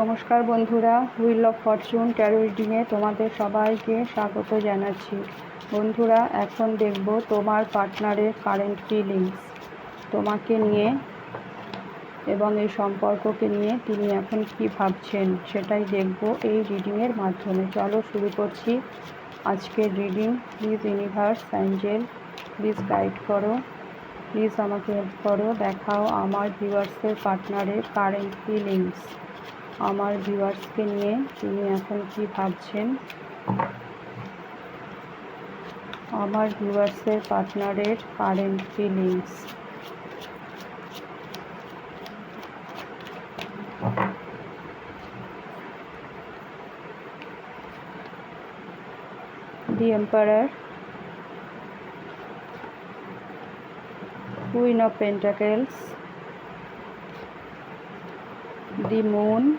নমস্কার বন্ধুরা wheel of Fortune রিডিংয়ে তোমাদের সবাইকে স্বাগত জানাচ্ছি। বন্ধুরা, এখন দেখব তোমার পার্টনারের কারেন্ট ফিলিংস তোমাকে নিয়ে এবং এই সম্পর্ককে নিয়ে তিনি এখন কি ভাবছেন, সেটাই দেখব এই রিডিংয়ের মাধ্যমে। চলো শুরু করছি। আজকের reading please universe angel please guide করো। প্লিজ আমাকে হেল্প করো। দেখাও আমার ভিউয়ার্সের পার্টনারের কারেন্ট ফিলিংস আমার ভিউয়ার্সকে নিয়ে তিনি এখন কি ভাবছেন? আমার ভিউয়ার্সের পার্টনারের current feelings. the emperor queen of pentacles moon.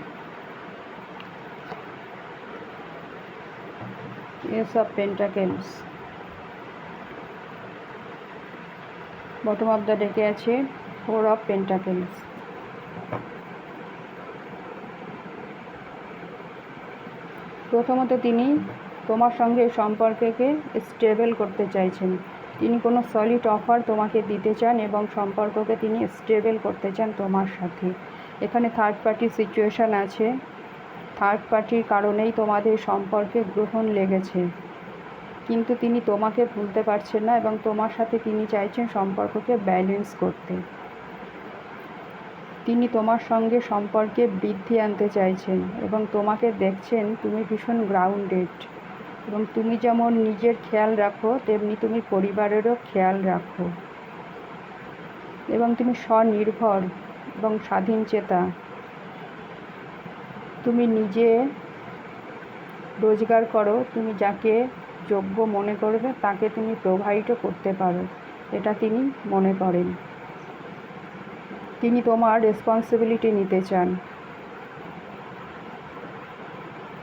Ace of pentacles bottom of the deck আছে, four of pentacles প্রথমত তিনি তোমার সঙ্গে সম্পর্ককে স্টেবল করতে চাইছেন। তিনি কোনো সলিড অফার তোমাকে দিতে চান এবং সম্পর্ককে তিনি স্টেবল করতে চান তোমার সাথে। এখানে থার্ড পার্টি সিচুয়েশান আছে। থার্ড পার্টির কারণেই তোমাদের সম্পর্কে গ্রহণ লেগেছে। কিন্তু তিনি তোমাকে ভুলতে পারছেন না এবং তোমার সাথে তিনি চাইছেন সম্পর্ককে ব্যালেন্স করতে। তিনি তোমার সঙ্গে সম্পর্কে বৃদ্ধি আনতে চাইছেন এবং তোমাকে দেখছেন তুমি ভীষণ গ্রাউন্ডেড এবং তুমি যেমন নিজের খেয়াল রাখো, তেমনি তুমি পরিবারেরও খেয়াল রাখো। এবং তুমি স্বনির্ভর। এবং স্বাধীন চেতা। তুমি নিজে রোজগার করো, তুমি যাকে যোগ্য মনে করবে তাকে তুমি প্রোভাইডও করতে পারো, এটা তিনি মনে করেন। তিনি তোমার রেসপন্সিবিলিটি নিতে চান।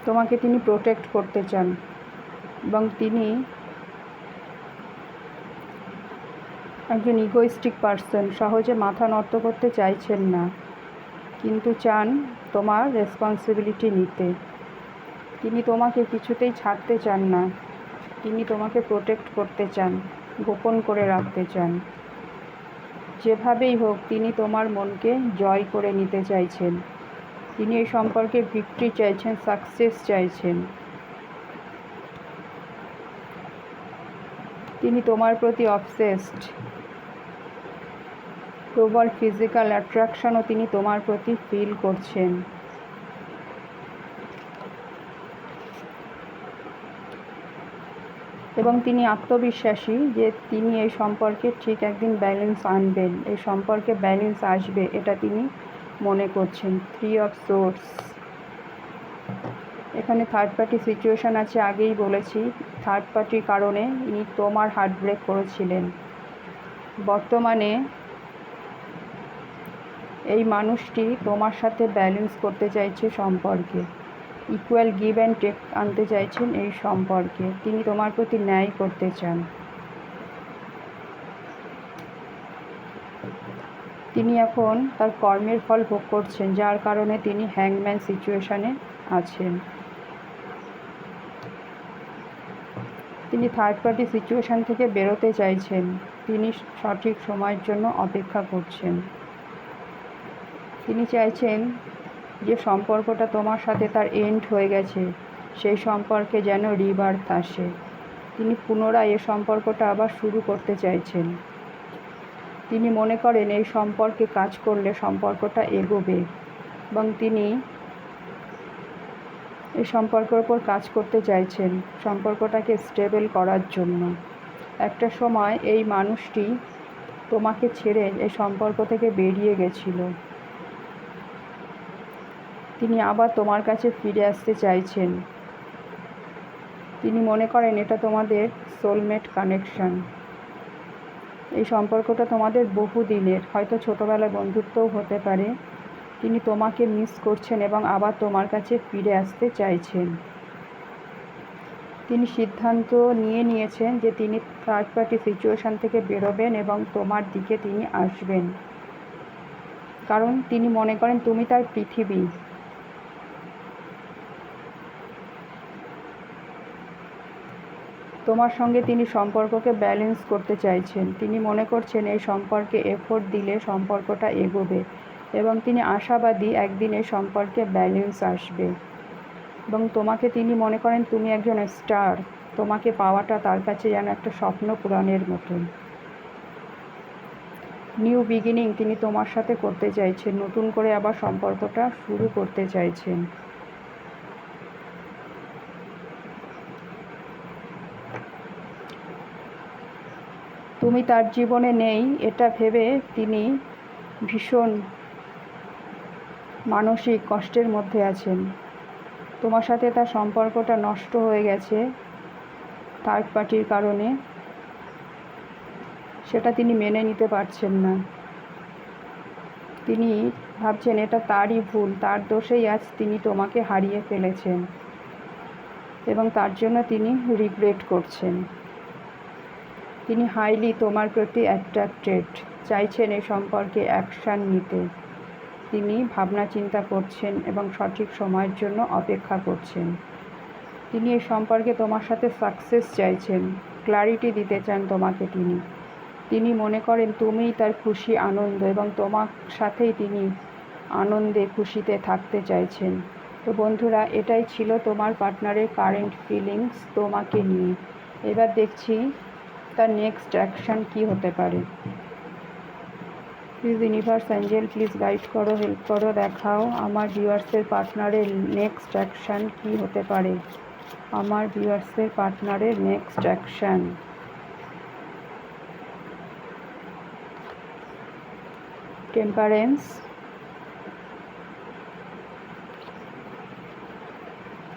তোমাকে তিনি প্রোটেক্ট করতে চান এবং তিনি একজন ইগোইস্টিক পার্সন সহজে মাথা নত করতে চাইছেন না। কিন্তু চান তোমার রেসপন্সিবিলিটি নিতে। তিনি তোমাকে কিছুতেই ছাড়তে চান না। তিনি তোমাকে প্রোটেক্ট করতে চান, গোপন করে রাখতে চান। যেভাবেই হোক, তিনি তোমার মনকে জয় করে নিতে চাইছেন। তিনি এই সম্পর্কে ভিক্টরি চাইছেন সাকসেস চাইছেন। তিনি তোমার প্রতি অবসেসড প্রবল ফিজিক্যাল অ্যাট্রাকশনও তিনি তোমার প্রতি ফিল করছেন। এবং তিনি আত্মবিশ্বাসী যে তিনি এই সম্পর্কে ঠিক একদিন ব্যালেন্স আনবেন। এই সম্পর্কে ব্যালেন্স আসবে, এটা তিনি মনে করছেন। থ্রি অফ সোর্স এখানে থার্ড পার্টি সিচুয়েশান আছে, আগেই বলেছি। থার্ড পার্টির কারণে ইনি তোমার হার্ট ব্রেক করেছিলেন। বর্তমানে এই মানুষটি তোমার সাথে ব্যালেন্স করতে চাইছে সম্পর্কে। ইকুয়াল গিভ অ্যান্ড টেক আনতে চাইছেন এই সম্পর্কে। তিনি তোমার প্রতি ন্যায় করতে চান। তিনি এখন তার কর্মের ফল ভোগ করছেন, যার কারণে তিনি হ্যাংম্যান সিচুয়েশানে আছেন। তিনি থার্ড পার্টি সিচুয়েশান থেকে বেরোতে চাইছেন। তিনি সঠিক সময়ের জন্য অপেক্ষা করছেন। তিনি চাইছেন যে সম্পর্কটা তোমার সাথে তার এন্ড হয়ে গেছে। সেই সম্পর্কে যেন রিবার্থ আসে। তিনি পুনরায় এ সম্পর্কটা আবার শুরু করতে চাইছেন। তিনি মনে করেন, এই সম্পর্কে কাজ করলে সম্পর্কটা এগোবে এবং তিনি এই সম্পর্কের ওপর কাজ করতে চাইছেন, সম্পর্কটাকে স্টেবল করার জন্য। একটা সময় এই মানুষটি তোমাকে ছেড়ে এই সম্পর্ক থেকে বেরিয়ে গেছিল। তিনি আবার তোমার কাছে ফিরে আসতে চাইছেন। তিনি মনে করেন, এটা তোমাদের সোলমেট কানেকশন এই সম্পর্কটা তোমাদের বহু দিনের হয়তো ছোটোবেলায় বন্ধুত্বও হতে পারে। তিনি তোমাকে মিস করছেন এবং আবার তোমার কাছে ফিরে আসতে চাইছেন। তিনি সিদ্ধান্ত নিয়ে নিয়েছেন যে তিনি থার্ড পার্টি সিচুয়েশান থেকে বেরোবেন এবং তোমার দিকে তিনি আসবেন। কারণ তিনি মনে করেন, তুমি তার পৃথিবী। তোমার সঙ্গে তিনি সম্পর্ককে ব্যালেন্স করতে চাইছেন। তিনি মনে করছেন এই সম্পর্কে এফোর্ট দিলে সম্পর্কটা এগোবে এবং তিনি আশাবাদী একদিন এই সম্পর্কে ব্যালেন্স আসবে। এবং তোমাকে তিনি মনে করেন তুমি একজন স্টার তোমাকে পাওয়াটা তার কাছে যেন একটা স্বপ্ন পূরণের মতন। নিউ বিগিনিং তিনি তোমার সাথে করতে চাইছেন, নতুন করে আবার সম্পর্কটা শুরু করতে চাইছেন। তুমি তার জীবনে নেই, এটা ভেবে তিনি ভীষণ মানসিক কষ্টের মধ্যে আছেন। তোমার সাথে তার সম্পর্কটা নষ্ট হয়ে গেছে থার্ড পার্টির কারণে। সেটা তিনি মেনে নিতে পারছেন না। তিনি ভাবছেন, এটা তারই ভুল, তার দোষেই আজ তিনি তোমাকে হারিয়ে ফেলেছেন এবং তার জন্য তিনি রিগ্রেট করছেন। তিনি হাইলি তোমার প্রতি অ্যাট্রাক্টেড চাইছেন এই সম্পর্কে অ্যাকশান নিতে। তিনি ভাবনা চিন্তা করছেন এবং সঠিক সময়ের জন্য অপেক্ষা করছেন। তিনি এই সম্পর্কে তোমার সাথে সাকসেস চাইছেন ক্লারিটি দিতে চান তোমাকে তিনি। তিনি মনে করেন তুমিই তার খুশি আনন্দ এবং তোমার সাথেই তিনি আনন্দে খুশিতে থাকতে চাইছেন। তো বন্ধুরা, এটাই ছিল তোমার পার্টনারের কারেন্ট ফিলিংস তোমাকে নিয়ে। এবার দেখছি তার নেক্সট অ্যাকশান কী হতে পারে? Please universe angel please guide করো হেল্প করো, দেখাও। আমার ভিউয়ার্সের পার্টনারের নেক্সট অ্যাকশান কী হতে পারে? আমার ভিউয়ার্সের পার্টনারের next action temperance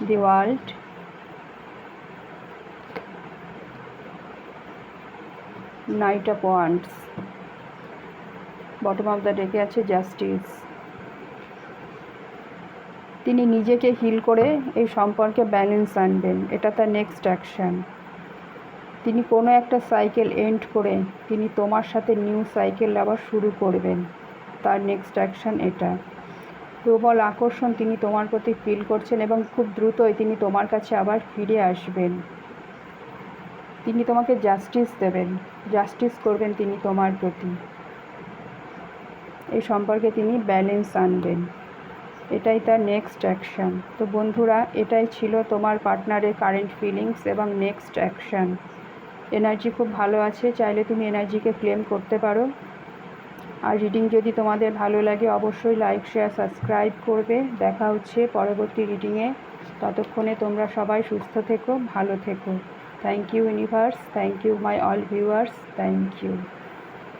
the world knight of wands bottom of the ডেকে আছে জাস্টিস তিনি নিজেকে হিল করে এই সম্পর্কে ব্যালেন্স আনবেন। এটা তার নেক্সট অ্যাকশান তিনি কোনো একটা সাইকেল এন্ড করে তিনি তোমার সাথে নিউ সাইকেল আবার শুরু করবেন। তার নেক্সট অ্যাকশান এটা। প্রবল আকর্ষণ তিনি তোমার প্রতি ফিল করছেন এবং খুব দ্রুতই তিনি তোমার কাছে আবার ফিরে আসবেন। তিনি তোমাকে জাস্টিস দেবেন জাস্টিস করবেন তিনি তোমার প্রতি। এই সম্পর্কে তিনি ব্যালেন্স আনবেন। এটাই তার নেক্সট অ্যাকশান তো বন্ধুরা, এটাই ছিল তোমার পার্টনারের কারেন্ট ফিলিংস এবং নেক্সট অ্যাকশান এনার্জি খুব ভালো আছে, চাইলে তুমি এনার্জিকে ক্লেম করতে পারো। আর রিডিং যদি তোমাদের ভালো লাগে, অবশ্যই লাইক শেয়ার সাবস্ক্রাইব করবে। দেখা হচ্ছে পরবর্তী রিডিংয়ে ততক্ষণে তোমরা সবাই সুস্থ থেকো, ভালো থেকো। thank you universe. Thank you my all viewers. Thank you.